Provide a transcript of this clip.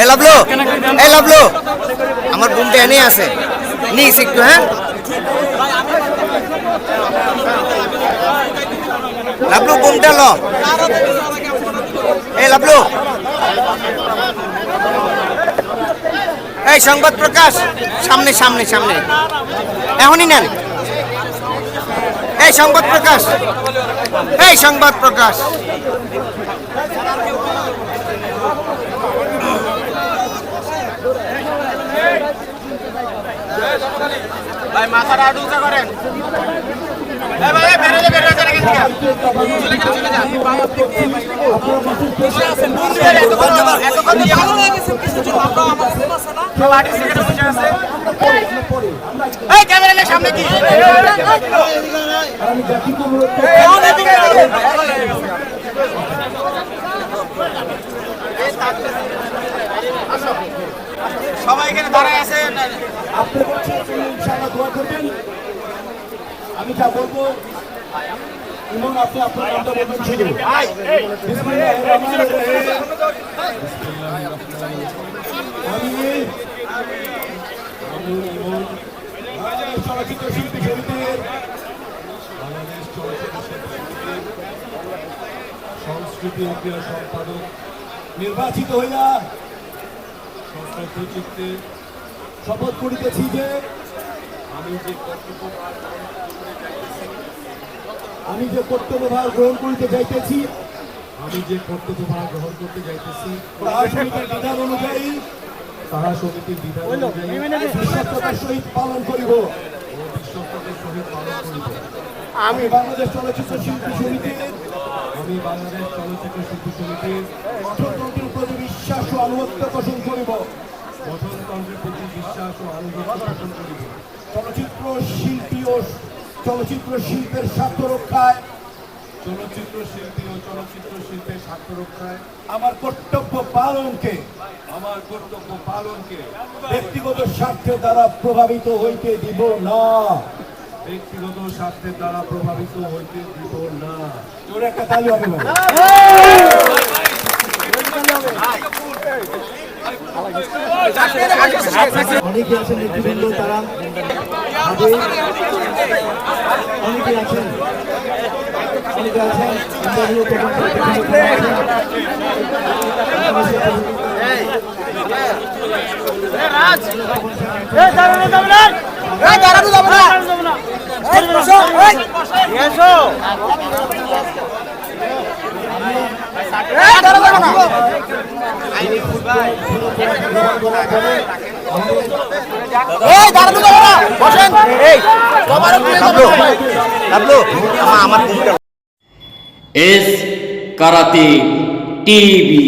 এ লাভলো এ লাভলো আমার বুমটা এনে আছে। নিস একটু হ্যাঁ? লাভলু বুমটা ল। এ লাভলু এই সংবাদ প্রকাশ। সামনে সামনে সামনে। এখনই নেন। এই সংবাদ প্রকাশ। এই সংবাদ প্রকাশ ভাই মাথাটা আটু উঁচা করেন এই ভাই এই বেরোলে বেরোলে চলে গেছে চলে গেছে চলে যান এতক্ষণ এতক্ষণ ভালো লাগেছে কিছু জন আমরা আমার ফোন আছে না সব আর্টিস্ট এখানে বসে আছে এই ক্যামেরা নিয়ে সামনে কি? সবাই এখানে দাঁড়ায় আছে আপনার কাছে ইনশাআল্লাহ দোয়া করবেন। আমি যা বলব ইমন আপনি আপনার নামটা বলবেন শুধু আমি চলচ্চিত্র শিল্পী সমিতির বাংলাদেশ চলচ্চিত্র শিল্পী সংস্কৃতি সম্পাদক নির্বাচিত হইয়া সংস্কৃত শপথ করিতেছি যে আমি যে কর্তব্যভার আমি যে কর্তব্যভার গ্রহণ করিতে যাইতেছি আমি যে কর্তব্যভার গ্রহণ করতে যাইতেছি তাহা সমিতির বিধান অনুযায়ী তাহা সমিতির বিধান অনুযায়ী বিশ্বস্ততার সহিত পালন করিব। ও বিশ্বস্ততার সহিত পালন করিব। আমি বাংলাদেশ চলচ্চিত্র শিল্পী সমিতির আমি বাংলাদেশ চলচ্চিত্র শিল্পী সমিতির গঠনতন্ত্রের প্রতি বিশ্বাস ও আনুগত্য পোষণ করিব। গঠনতন্ত্রের প্রতি বিশ্বাস ও আনুগত্য চলচ্চিত্র শিল্পী ও চলচ্চিত্র শিল্পের স্বার্থ রক্ষায়, চলচ্চিত্র শিল্পী ও চলচ্চিত্র শিল্পের স্বার্থ রক্ষায়, আমার কর্তব্য পালনকে, আমার কর্তব্য পালনকে ব্যক্তিগত স্বার্থের দ্বারা প্রভাবিত হইতে দিব না। ব্যক্তিগত স্বার্থের দ্বারা প্রভাবিত হইতে দিব না। জোরে একটা তালি হবে ভাই অনেকে আছেন নেতৃবৃন্দ তারা অনেকে আছেন অনেকে আছেন লাভলু আমার আমার এস কারাতে টিভি।